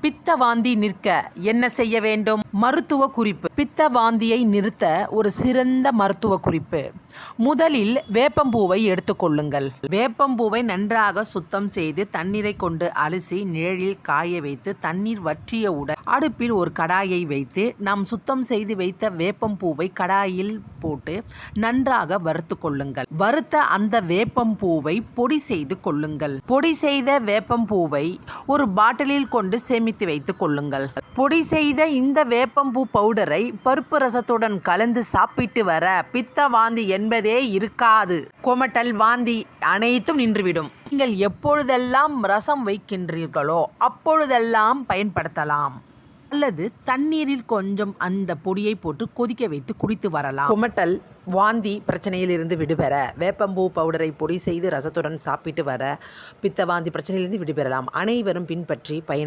பித்த வாந்தி நிற்க என்ன செய்ய வேண்டும்? மருத்துவ குறிப்பு. பித்த வாந்தியை நிறுத்த ஒரு சிறந்த மருத்துவ குறிப்பு. முதலில் வேப்பம்பூவை எடுத்துக்கொள்ளுங்கள் வேப்பம்பூவை நன்றாக சுத்தம் செய்து தண்ணீரை கொண்டு அலசி நிழலில் காய வைத்து தண்ணீர் வற்றியவுடன் அடுப்பில் ஒரு கடாயை வைத்து நாம் சுத்தம் செய்து வைத்த வேப்பம்பூவை கடாயில் போட்டு நன்றாக வறுத்து கொள்ளுங்கள். வறுத்த அந்த வேப்பம்பூவை பொடி செய்து கொள்ளுங்கள். பொடி செய்த வேப்பம்பூவை ஒரு பாட்டிலில் கொண்டு சேமித்து வைத்துக் கொள்ளுங்கள். பொடி செய்த இந்த வேப்பம்பூ பவுடரை பருப்பு ரசத்துடன் கலந்து சாப்பிட்டு வர பித்த வாந்தி என்பதே இருக்காது. கொமட்டல் வாந்தி அனைத்தும் நின்றுவிடும். நீங்கள் எப்பொழுதெல்லாம் ரசம் வைக்கின்றீர்களோ அப்பொழுதெல்லாம் பயன்படுத்தலாம். அல்லது தண்ணீரில் கொஞ்சம் அந்த பொடியை போட்டு கொதிக்க வைத்து குடித்து வரலாம். குமட்டல் வாந்தி பிரச்சனையிலிருந்து விடுபெற வேப்பம்பூ பவுடரை பொடி செய்து ரசத்துடன் சாப்பிட்டு வர பித்த வாந்தி பிரச்சனையிலிருந்து விடுபெறலாம். அனைவரும் பின்பற்றி பயன்